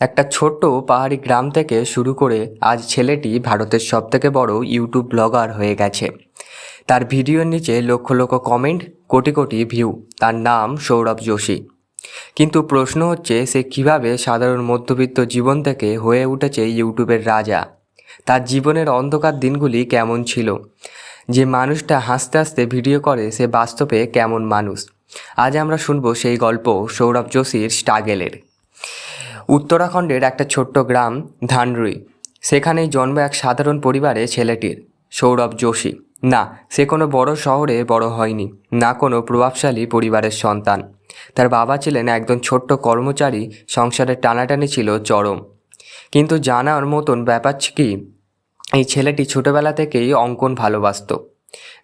একটা ছোট্ট পাহাড়ি গ্রাম থেকে শুরু করে আজ ছেলেটি ভারতের সবথেকে বড় ইউটিউব ব্লগার হয়ে গেছে। তার ভিডিওর নিচে লক্ষ লক্ষ কমেন্ট, কোটি কোটি ভিউ। তার নাম সৌরভ যোশী। কিন্তু প্রশ্ন হচ্ছে, সে কীভাবে সাধারণ মধ্যবিত্ত জীবন থেকে হয়ে উঠেছে ইউটিউবের রাজা? তার জীবনের অন্ধকার দিনগুলি কেমন ছিল? যে মানুষটা হাসতে হাসতে ভিডিও করে, সে বাস্তবে কেমন মানুষ? আজ আমরা শুনব সেই গল্প সৌরভ যোশীর স্ট্রাগেলের। উত্তরাখণ্ডের একটা ছোট্ট গ্রাম ধানরুই। সেখানেই জন্ম এক সাধারণ পরিবারে ছেলেটির, সৌরভ যোশী। না, সে কোনো বড় শহরে বড় হয়নি, না কোনো প্রভাবশালী পরিবারের সন্তান। তার বাবা ছিলেন একজন ছোট্ট কর্মচারী, সংসারের টানাটানি ছিল চরম। কিন্তু জানার মতন ব্যাপার কি, এই ছেলেটি ছোটবেলা থেকেই অঙ্কন ভালোবাসতো।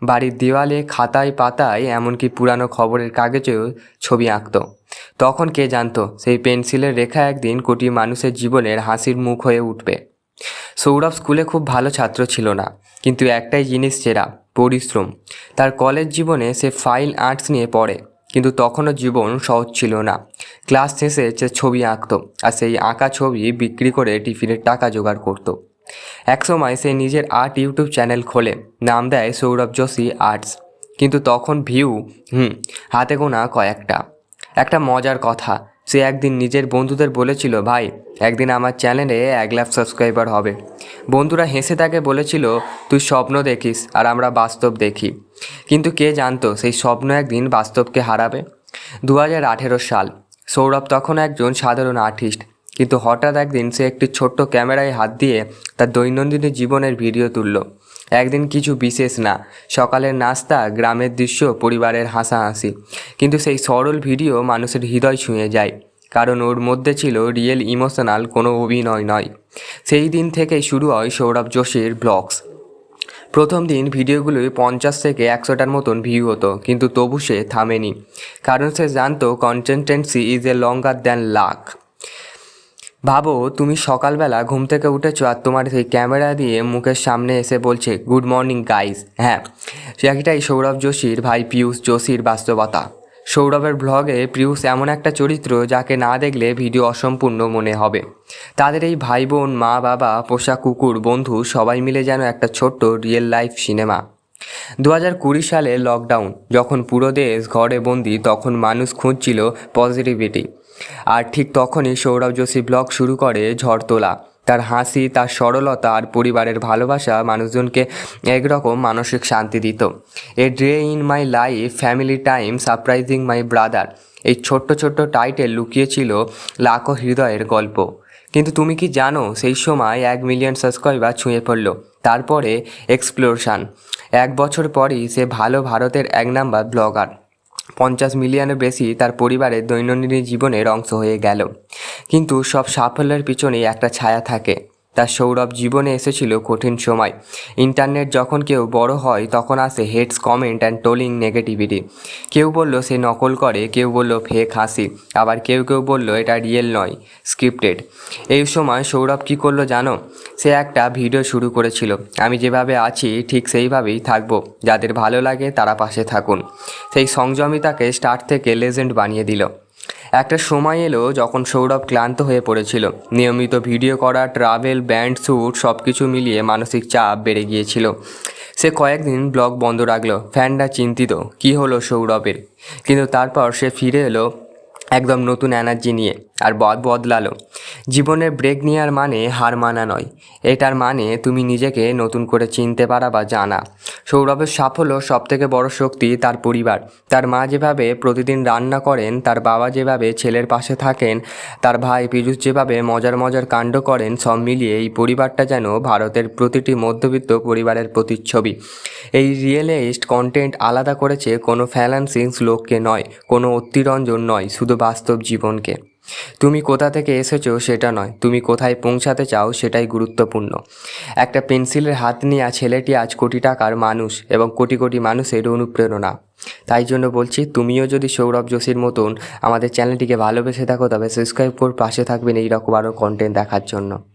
বাড়ির দেওয়ালে, খাতায়, পাতায়, এমনকি পুরানো খবরের কাগজেও ছবি আঁকতো। তখন কে জানতো, সেই পেন্সিলের রেখা একদিন কোটি মানুষের জীবনের হাসির মুখ হয়ে উঠবে। সৌরভ স্কুলে খুব ভালো ছাত্র ছিল না, কিন্তু একটাই জিনিস সেরা, পরিশ্রম। তার কলেজ জীবনে সে ফাইন আর্টস নিয়ে পড়ে, কিন্তু তখনও জীবন সহজ ছিল না। ক্লাস শেষে সে ছবি আঁকতো, আর সেই আঁকা ছবি বিক্রি করে টিফিনের টাকা জোগাড় করতো। একসময় সে নিজের আর্ট ইউটিউব চ্যানেল খোলে, নাম দেয় সৌরভ যোশী আর্টস। কিন্তু তখন ভিউ, হুম, হাতে গোনা কয়েকটা। একটা মজার কথা। সে একদিন নিজের বন্ধুদের বলেছিল, ভাই, একদিন আমার চ্যানেলে এক লাখ সাবস্ক্রাইবার হবে। বন্ধুরা হেসে তাকে বলেছিল, তুই স্বপ্ন দেখিস আর আমরা বাস্তব দেখি। কিন্তু কে জানতো সেই স্বপ্ন একদিন বাস্তবকে হারাবে? দু হাজার আঠেরো সাল। সৌরভ তখন একজন সাধারণ আর্টিস্ট। কিন্তু হঠাৎ একদিন সে একটি ছোট্ট ক্যামেরায় হাত দিয়ে তার দৈনন্দিন জীবনের ভিডিও তুলল। একদিন কিছু বিশেষ না। সকালের নাস্তা, গ্রামের দৃশ্য, পরিবারের হাসাহাসি। কিন্তু সেই সরল ভিডিও মানুষের হৃদয় ছুঁয়ে যায়। কারণ ওর মধ্যে ছিল রিয়েল ইমোশনাল কোনো অভিনয় নয়। সেই দিন থেকেই শুরু হয় সৌরভ যোশীর ব্লগস। প্রথম দিন ভিডিওগুলোই পঞ্চাশ থেকে একশোটার মতন ভিউ হতো, কিন্তু তবু সে থামেনি। কারণ সে জানতো consistency is a longer than luck ভাবো, তুমি সকালবেলা ঘুম থেকে উঠেছো আর তোমার সেই ক্যামেরা দিয়ে মুখের সামনে এসে বলছে, গুড মর্নিং গাইজ হ্যাঁ একটাই সৌরভ যোশীর ভাই পিয়ুষ যোশীর বাস্তবতা। সৌরভের ব্লগে পিয়ুষ এমন একটা চরিত্র যাকে না দেখলে ভিডিও অসম্পূর্ণ মনে হবে। তাদের এই ভাই বোন, মা, বাবা, পোষা কুকুর, বন্ধু সবাই মিলে যেন একটা ছোট্ট রিয়েল লাইফ সিনেমা। দু হাজার কুড়ি সালে লকডাউন যখন পুরো দেশ ঘরে বন্দি, তখন মানুষ খুঁজছিল পজিটিভিটি আর ঠিক তখনই সৌরভ যোশী ব্লগ শুরু করে ঝড় তোলা। তার হাসি, তার সরলতা আর পরিবারের ভালোবাসা মানুষজনকে একরকম মানসিক শান্তি দিত। A day in my life family time surprising my brother এই ছোট্ট ছোট্ট টাইটেল লুকিয়েছিল লাখো হৃদয়ের গল্প। কিন্তু তুমি কি জানো, সেই সময় এক মিলিয়ন সাবস্ক্রাইবার ছুঁয়ে পড়ল। তারপরে এক্সপ্লোরশান এক বছর পরই সে ভালো ভারতের এক নাম্বার ব্লগার। পঞ্চাশ মিলিয়নের বেশি তার পরিবারের দৈনন্দিন জীবনের অংশ হয়ে গেল। কিন্তু সব সাফল্যের পিছনেই একটা ছায়া থাকে। তার সৌরভ জীবনে এসেছিল কঠিন সময়। ইন্টারনেট যখন কেউ বড় হয়, তখন আসে hates, comment and trolling negativity. কেউ বলল সে নকল করে, কেউ বলল ফেক হাসি, আবার কেউ কেউ বলল এটা রিয়েল নয়, স্ক্রিপ্টেড। এই সময় সৌরভ কী করল জানো? সে একটা ভিডিও শুরু করেছিল। আমি যেভাবে আছি, ঠিক সেইভাবেই থাকব। যাদের ভালো লাগে তারা পাশে থাকুন। সেই সংযমিতাকে স্টার্ট থেকে লেজেন্ড বানিয়ে দিল। একটা সময় এলো যখন সৌরভ ক্লান্ত হয়ে পড়েছিল। নিয়মিত ভিডিও করা ট্রাভেল ব্যান্ড শ্যুট সব কিছু মিলিয়ে মানসিক চাপ বেড়ে গিয়েছিল। সে কয়েকদিন ব্লগ বন্ধ রাখল। ফ্যানরা চিন্তিত, কি হলো সৌরভের? কিন্তু তারপর সে ফিরে এলো একদম নতুন এনার্জি নিয়ে। আর বদ বদলালো। জীবনের ব্রেক নেওয়ার মানে হার মানা নয়। এটার মানে তুমি নিজেকে নতুন করে চিনতে পারা বা জানা। সৌরভের সাফল্য সবথেকে বড় শক্তি তার পরিবার। তার মা যেভাবে প্রতিদিন রান্না করেন, তার বাবা যেভাবে ছেলের পাশে থাকেন, তার ভাই পীযুষ যেভাবে মজার মজার কাণ্ড করেন, সব মিলিয়ে এই পরিবারটা যেন ভারতের প্রতিটি মধ্যবিত্ত পরিবারের প্রতিচ্ছবি। এই রিয়েলিস্ট কন্টেন্ট আলাদা করেছে কোনো ফ্যালান্সিংস লোককে নয়, কোনো অতিরঞ্জন নয়, শুধু বাস্তব জীবনকে। তুমি কোথা থেকে এসেছ সেটা নয়, তুমি কোথায় পৌঁছাতে চাও সেটাই গুরুত্বপূর্ণ। একটা পেন্সিলের হাত নেওয়া ছেলেটি আজ কোটি টাকার মানুষ এবং কোটি কোটি মানুষের অনুপ্রেরণা। তাই জন্য বলছি, তুমিও যদি সৌরভ যোশীর মতন আমাদের চ্যানেলটিকে ভালোবেসে থাকো, তবে সাবস্ক্রাইব করে পাশে থাকবেন এইরকম আরও কন্টেন্ট দেখার জন্য।